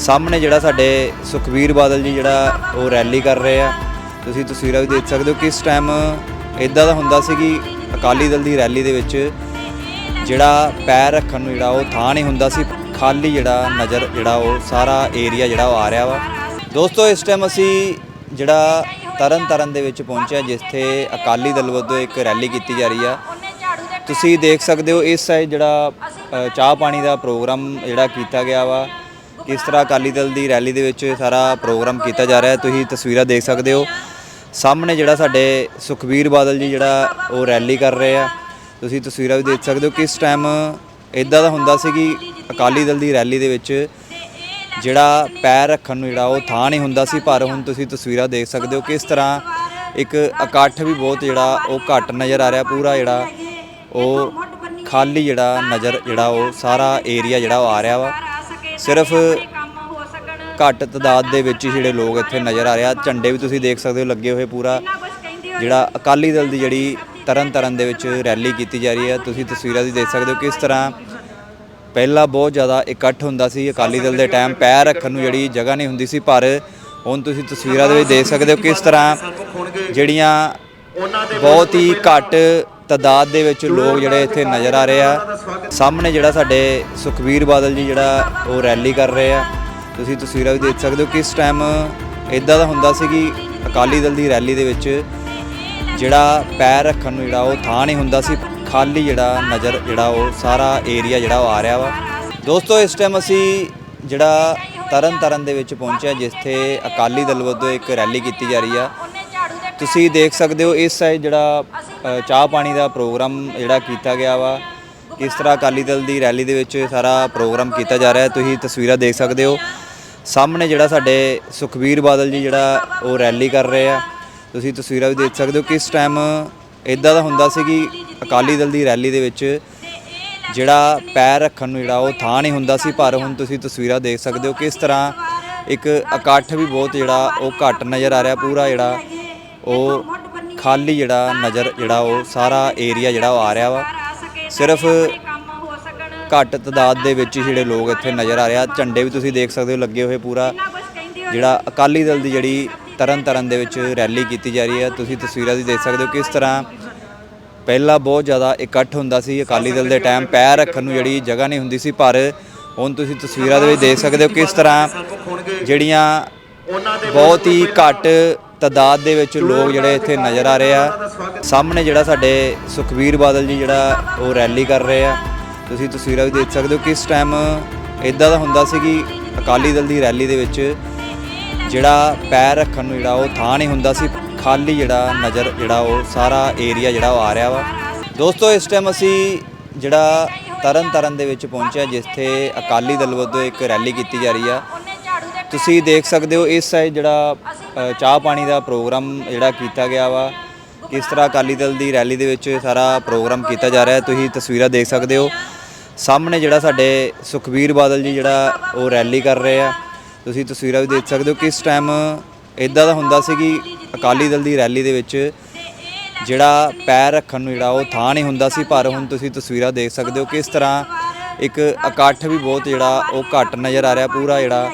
ਸਾਹਮਣੇ ਜਿਹੜਾ ਸਾਡੇ ਸੁਖਵੀਰ ਬਾਦਲ ਜੀ ਜਿਹੜਾ ਉਹ ਰੈਲੀ ਕਰ ਰਹੇ ਆ, ਤੁਸੀਂ ਤਸਵੀਰਾਂ ਵੀ ਦੇਖ ਸਕਦੇ ਹੋ ਕਿਸ ਟਾਈਮ ਇਦਾਂ ਦਾ ਹੁੰਦਾ ਸੀ ਕਿ ਅਕਾਲੀ ਦਲ ਦੀ ਰੈਲੀ ਦੇ ਵਿੱਚ ਜਿਹੜਾ ਪੈਰ ਰੱਖਣ ਨੂੰ ਜਿਹੜਾ ਉਹ ਥਾਂ ਨਹੀਂ ਹੁੰਦਾ ਸੀ, ਖਾਲੀ ਜਿਹੜਾ ਨਜ਼ਰ ਜਿਹੜਾ ਉਹ ਸਾਰਾ ਏਰੀਆ ਜਿਹੜਾ ਉਹ ਆ ਰਿਹਾ ਵਾ। ਦੋਸਤੋ, ਇਸ ਟਾਈਮ ਅਸੀਂ ਜਿਹੜਾ ਤਰਨ ਤਾਰਨ ਦੇ ਵਿੱਚ ਪਹੁੰਚਿਆ ਜਿੱਥੇ ਅਕਾਲੀ ਦਲ ਵੱਲੋਂ ਇੱਕ ਰੈਲੀ ਕੀਤੀ ਜਾ ਰਹੀ ਆ। ਤੁਸੀਂ ਦੇਖ ਸਕਦੇ ਹੋ ਇਸ ਸਾਈਡ ਜਿਹੜਾ ਚਾਹ ਪਾਣੀ ਦਾ ਪ੍ਰੋਗਰਾਮ ਜਿਹੜਾ ਕੀਤਾ ਗਿਆ ਵਾ। ਕਿਸ ਤਰ੍ਹਾਂ ਅਕਾਲੀ ਦਲ ਦੀ ਰੈਲੀ ਦੇ ਵਿੱਚ ਸਾਰਾ ਪ੍ਰੋਗਰਾਮ ਕੀਤਾ ਜਾ ਰਿਹਾ ਹੈ, ਤੁਸੀਂ ਤਸਵੀਰਾਂ ਦੇਖ ਸਕਦੇ ਹੋ। ਸਾਹਮਣੇ ਜਿਹੜਾ ਸਾਡੇ ਸੁਖਬੀਰ ਬਾਦਲ ਜੀ ਜਿਹੜਾ ਉਹ ਰੈਲੀ ਕਰ ਰਹੇ ਆ, ਤੁਸੀਂ ਤਸਵੀਰਾਂ ਵੀ ਦੇਖ ਸਕਦੇ ਹੋ ਕਿਸ ਟਾਈਮ ਇਦਾਂ ਦਾ ਹੁੰਦਾ ਸੀ ਕਿ ਅਕਾਲੀ ਦਲ ਦੀ ਰੈਲੀ ਦੇ ਵਿੱਚ ਜਿਹੜਾ ਪੈਰ ਰੱਖਣ ਨੂੰ ਜਿਹੜਾ ਉਹ ਥਾਂ ਨਹੀਂ ਹੁੰਦਾ ਸੀ, ਪਰ ਹੁਣ ਤੁਸੀਂ ਤਸਵੀਰਾਂ ਦੇਖ ਸਕਦੇ ਹੋ ਕਿਸ ਤਰ੍ਹਾਂ ਇੱਕ ਇਕੱਠ ਵੀ ਬਹੁਤ ਜਿਹੜਾ ਉਹ ਘੱਟ ਨਜ਼ਰ ਆ ਰਿਹਾ, ਪੂਰਾ ਜਿਹੜਾ ਉਹ ਖਾਲੀ ਜਿਹੜਾ ਨਜ਼ਰ ਜਿਹੜਾ ਉਹ ਸਾਰਾ ਏਰੀਆ ਜਿਹੜਾ ਉਹ ਆ ਰਿਹਾ ਵਾ। ਸਿਰਫ ਘੱਟ ਤਦਾਦ ਦੇ ਵਿੱਚ ਹੀ ਜਿਹੜੇ ਲੋਕ ਇੱਥੇ ਨਜ਼ਰ ਆ ਰਿਹਾ ਝੰਡੇ ਵੀ ਤੁਸੀਂ ਦੇਖ ਸਕਦੇ ਹੋ, ਲੱਗੇ ਹੋਏ ਪੂਰਾ। ਜਿਹੜਾ ਅਕਾਲੀ ਦਲ ਦੀ ਜਿਹੜੀ ਤਰਨ ਤਾਰਨ ਦੇ ਵਿੱਚ ਰੈਲੀ ਕੀਤੀ ਜਾ ਰਹੀ ਹੈ, ਤੁਸੀਂ ਤਸਵੀਰਾਂ ਦੀ ਦੇਖ ਸਕਦੇ ਹੋ ਕਿਸ ਤਰ੍ਹਾਂ ਪਹਿਲਾਂ ਬਹੁਤ ਜ਼ਿਆਦਾ ਇਕੱਠ ਹੁੰਦਾ ਸੀ। ਅਕਾਲੀ ਦਲ ਦੇ ਟਾਈਮ ਪੈਰ ਰੱਖਣ ਨੂੰ ਜਿਹੜੀ ਜਗ੍ਹਾ ਨਹੀਂ ਹੁੰਦੀ ਸੀ, ਪਰ ਹੁਣ ਤੁਸੀਂ ਤਸਵੀਰਾਂ ਦੇ ਵਿੱਚ ਦੇਖ ਸਕਦੇ ਹੋ ਕਿਸ ਤਰ੍ਹਾਂ ਜਿਹੜੀਆਂ ਬਹੁਤ ਹੀ ਘੱਟ ਤਦਾਦ ਦੇ ਵਿੱਚ ਲੋਕ ਜਿਹੜੇ ਇੱਥੇ ਨਜ਼ਰ ਆ ਰਹੇ ਆ। ਸਾਹਮਣੇ ਜਿਹੜਾ ਸਾਡੇ ਸੁਖਵੀਰ ਬਾਦਲ ਜੀ ਜਿਹੜਾ ਉਹ ਰੈਲੀ ਕਰ ਰਹੇ ਆ। ਤੁਸੀਂ ਤਸਵੀਰਾਂ ਵੀ ਦੇਖ ਸਕਦੇ ਹੋ ਕਿਸ ਟਾਈਮ ਇਦਾਂ ਦਾ ਹੁੰਦਾ ਸੀ ਕਿ ਅਕਾਲੀ ਦਲ ਦੀ ਰੈਲੀ ਦੇ ਵਿੱਚ ਜਿਹੜਾ ਪੈਰ ਰੱਖਣ ਨੂੰ ਜਿਹੜਾ ਉਹ ਥਾਂ ਨਹੀਂ ਹੁੰਦਾ ਸੀ। ਖਾਲੀ ਜਿਹੜਾ ਨਜ਼ਰ ਜਿਹੜਾ ਉਹ ਸਾਰਾ ਏਰੀਆ ਜਿਹੜਾ ਉਹ ਆ ਰਿਹਾ ਵਾ। ਦੋਸਤੋ, ਇਸ ਟਾਈਮ ਅਸੀਂ ਜਿਹੜਾ ਤਰਨ ਤਾਰਨ ਦੇ ਵਿੱਚ ਪਹੁੰਚਿਆ ਜਿੱਥੇ ਅਕਾਲੀ ਦਲ ਵੱਲੋਂ ਇੱਕ ਰੈਲੀ ਕੀਤੀ ਜਾ ਰਹੀ ਆ। ਤੁਸੀਂ ਦੇਖ ਸਕਦੇ ਹੋ ਇਸ ਸਾਈਡ ਜਿਹੜਾ ਚਾਹ ਪਾਣੀ ਦਾ ਪ੍ਰੋਗਰਾਮ ਜਿਹੜਾ ਕੀਤਾ ਗਿਆ ਵਾ। ਕਿਸ ਤਰ੍ਹਾਂ ਅਕਾਲੀ ਦਲ ਦੀ ਰੈਲੀ ਦੇ ਵਿੱਚ ਸਾਰਾ ਪ੍ਰੋਗਰਾਮ ਕੀਤਾ ਜਾ ਰਿਹਾ। ਹੈ ਤੁਸੀਂ ਤਸਵੀਰਾਂ ਦੇਖ ਸਕਦੇ ਹੋ। ਸਾਹਮਣੇ ਜਿਹੜਾ ਸਾਡੇ ਸੁਖਬੀਰ ਬਾਦਲ ਜੀ ਜਿਹੜਾ ਉਹ ਰੈਲੀ ਕਰ ਰਹੇ ਆ। ਤੁਸੀਂ ਤਸਵੀਰਾਂ ਵੀ ਦੇਖ ਸਕਦੇ ਹੋ ਕਿਸ ਟਾਈਮ ਇਦਾਂ ਦਾ ਹੁੰਦਾ ਸੀ ਕਿ ਅਕਾਲੀ ਦਲ ਦੀ ਰੈਲੀ ਦੇ ਵਿੱਚ ਜਿਹੜਾ ਪੈਰ ਰੱਖਣ ਨੂੰ ਜਿਹੜਾ ਉਹ ਥਾਂ ਨਹੀਂ ਹੁੰਦਾ ਸੀ। ਪਰ ਹੁਣ ਤੁਸੀਂ ਤਸਵੀਰਾਂ ਦੇਖ ਸਕਦੇ ਹੋ ਕਿਸ ਤਰ੍ਹਾਂ ਇੱਕ ਇਕੱਠ ਵੀ ਬਹੁਤ ਜਿਹੜਾ ਉਹ ਘੱਟ ਨਜ਼ਰ ਆ ਰਿਹਾ। ਪੂਰਾ ਜਿਹੜਾ ਉਹ ਖਾਲੀ ਜਿਹੜਾ ਨਜ਼ਰ ਜਿਹੜਾ ਉਹ ਸਾਰਾ ਏਰੀਆ ਜਿਹੜਾ ਉਹ ਆ ਰਿਹਾ ਵਾ। ਸਿਰਫ ਘੱਟ ਤਦਾਦ ਦੇ ਵਿੱਚ ਹੀ ਜਿਹੜੇ ਲੋਕ ਇੱਥੇ ਨਜ਼ਰ ਆ ਰਿਹਾ ਝੰਡੇ ਵੀ ਤੁਸੀਂ ਦੇਖ ਸਕਦੇ ਹੋ, ਲੱਗੇ ਹੋਏ ਪੂਰਾ। ਜਿਹੜਾ ਅਕਾਲੀ ਦਲ ਦੀ ਜਿਹੜੀ ਤਰਨ ਤਾਰਨ ਦੇ ਵਿੱਚ ਰੈਲੀ ਕੀਤੀ ਜਾ ਰਹੀ ਹੈ। ਤੁਸੀਂ ਤਸਵੀਰਾਂ ਦੀ ਦੇਖ ਸਕਦੇ ਹੋ ਕਿਸ ਤਰ੍ਹਾਂ ਪਹਿਲਾਂ ਬਹੁਤ ਜ਼ਿਆਦਾ ਇਕੱਠ ਹੁੰਦਾ ਸੀ। ਅਕਾਲੀ ਦਲ ਦੇ ਟਾਈਮ ਪੈਰ ਰੱਖਣ ਨੂੰ ਜਿਹੜੀ ਜਗ੍ਹਾ ਨਹੀਂ ਹੁੰਦੀ ਸੀ, ਪਰ ਹੁਣ ਤੁਸੀਂ ਤਸਵੀਰਾਂ ਦੇ ਵਿੱਚ ਦੇਖ ਸਕਦੇ ਹੋ ਕਿਸ ਤਰ੍ਹਾਂ ਜਿਹੜੀਆਂ ਬਹੁਤ ਹੀ ਘੱਟ ਤਦਾਦ ਦੇ ਵਿੱਚ ਲੋਕ ਜਿਹੜੇ ਇੱਥੇ ਨਜ਼ਰ ਆ ਰਹੇ ਆ। ਸਾਹਮਣੇ ਜਿਹੜਾ ਸਾਡੇ ਸੁਖਵੀਰ ਬਾਦਲ ਜੀ ਜਿਹੜਾ ਉਹ ਰੈਲੀ ਕਰ ਰਹੇ ਆ। ਤੁਸੀਂ ਤਸਵੀਰਾਂ ਵੀ ਦੇਖ ਸਕਦੇ ਹੋ ਕਿਸ ਟਾਈਮ ਇਦਾਂ ਦਾ ਹੁੰਦਾ ਸੀ ਕਿ ਅਕਾਲੀ ਦਲ ਦੀ ਰੈਲੀ ਦੇ ਵਿੱਚ ਜਿਹੜਾ ਪੈਰ ਰੱਖਣ ਨੂੰ ਜਿਹੜਾ ਉਹ ਥਾਂ ਨਹੀਂ ਹੁੰਦਾ ਸੀ। ਖਾਲੀ ਜਿਹੜਾ ਨਜ਼ਰ ਜਿਹੜਾ ਉਹ ਸਾਰਾ ਏਰੀਆ ਜਿਹੜਾ ਉਹ ਆ ਰਿਹਾ ਵਾ। ਦੋਸਤੋ, ਇਸ ਟਾਈਮ ਅਸੀਂ ਜਿਹੜਾ ਤਰਨ ਤਾਰਨ ਦੇ ਵਿੱਚ ਪਹੁੰਚਿਆ ਜਿੱਥੇ ਅਕਾਲੀ ਦਲ ਵੱਲੋਂ ਇੱਕ ਰੈਲੀ ਕੀਤੀ ਜਾ ਰਹੀ ਆ। ਤੁਸੀਂ ਦੇਖ ਸਕਦੇ ਹੋ ਇਸ ਸਾਈਡ ਜਿਹੜਾ ਚਾਹ ਪਾਣੀ ਦਾ ਪ੍ਰੋਗਰਾਮ ਜਿਹੜਾ ਕੀਤਾ ਗਿਆ ਵਾ। ਕਿਸ ਤਰ੍ਹਾਂ ਅਕਾਲੀ ਦਲ ਦੀ ਰੈਲੀ ਦੇ ਵਿੱਚ ਸਾਰਾ ਪ੍ਰੋਗਰਾਮ ਕੀਤਾ ਜਾ ਰਿਹਾ ਹੈ ਤੁਸੀਂ ਤਸਵੀਰਾਂ ਦੇਖ ਸਕਦੇ ਹੋ। ਸਾਹਮਣੇ ਜਿਹੜਾ ਸਾਡੇ ਸੁਖਬੀਰ ਬਾਦਲ ਜੀ ਜਿਹੜਾ ਉਹ ਰੈਲੀ ਕਰ ਰਹੇ ਆ। ਤੁਸੀਂ ਤਸਵੀਰਾਂ ਵੀ ਦੇਖ ਸਕਦੇ ਹੋ ਕਿਸ ਟਾਈਮ ਇਦਾਂ ਦਾ ਹੁੰਦਾ ਸੀ ਕਿ ਅਕਾਲੀ ਦਲ ਦੀ ਰੈਲੀ ਦੇ ਵਿੱਚ ਜਿਹੜਾ ਪੈਰ ਰੱਖਣ ਨੂੰ ਜਿਹੜਾ ਉਹ ਥਾਂ ਨਹੀਂ ਹੁੰਦਾ ਸੀ, ਪਰ ਹੁਣ ਤੁਸੀਂ ਤਸਵੀਰਾਂ ਦੇਖ ਸਕਦੇ ਹੋ ਕਿਸ ਤਰ੍ਹਾਂ ਇੱਕ ਇਕੱਠ ਵੀ ਬਹੁਤ ਜਿਹੜਾ ਉਹ ਘੱਟ ਨਜ਼ਰ ਆ ਰਿਹਾ, ਪੂਰਾ ਜਿਹੜਾ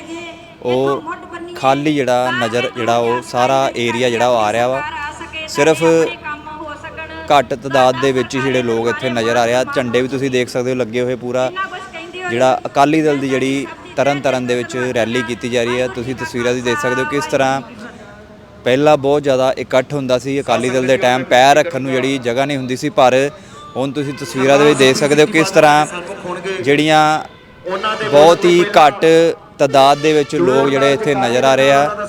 ਉਹ ਖਾਲੀ ਜਿਹੜਾ ਨਜ਼ਰ ਜਿਹੜਾ ਉਹ ਸਾਰਾ ਏਰੀਆ ਜਿਹੜਾ ਉਹ ਆ ਰਿਹਾ ਵਾ। ਸਿਰਫ ਘੱਟ ਤਦਾਦ ਦੇ ਵਿੱਚ ਹੀ ਜਿਹੜੇ ਲੋਕ ਇੱਥੇ ਨਜ਼ਰ ਆ ਰਿਹਾ ਝੰਡੇ ਵੀ ਤੁਸੀਂ ਦੇਖ ਸਕਦੇ ਹੋ ਲੱਗੇ ਹੋਏ ਪੂਰਾ। ਜਿਹੜਾ ਅਕਾਲੀ ਦਲ ਦੀ ਜਿਹੜੀ ਤਰਨ ਤਾਰਨ ਦੇ ਵਿੱਚ ਰੈਲੀ ਕੀਤੀ ਜਾ ਰਹੀ ਹੈ। ਤੁਸੀਂ ਤਸਵੀਰਾਂ ਦੀ ਦੇਖ ਸਕਦੇ ਹੋ ਕਿਸ ਤਰ੍ਹਾਂ ਪਹਿਲਾਂ ਬਹੁਤ ਜ਼ਿਆਦਾ ਇਕੱਠ ਹੁੰਦਾ ਸੀ। ਅਕਾਲੀ ਦਲ ਦੇ ਟਾਈਮ ਪੈਰ ਰੱਖਣ ਨੂੰ ਜਿਹੜੀ ਜਗ੍ਹਾ ਨਹੀਂ ਹੁੰਦੀ ਸੀ, ਪਰ ਹੁਣ ਤੁਸੀਂ ਤਸਵੀਰਾਂ ਦੇ ਵਿੱਚ ਦੇਖ ਸਕਦੇ ਹੋ ਕਿਸ ਤਰ੍ਹਾਂ ਜਿਹੜੀਆਂ ਬਹੁਤ ਹੀ ਘੱਟ ਤਦਾਦ ਦੇ ਵਿੱਚ ਲੋਕ ਜਿਹੜੇ ਇੱਥੇ ਨਜ਼ਰ ਆ ਰਹੇ ਆ।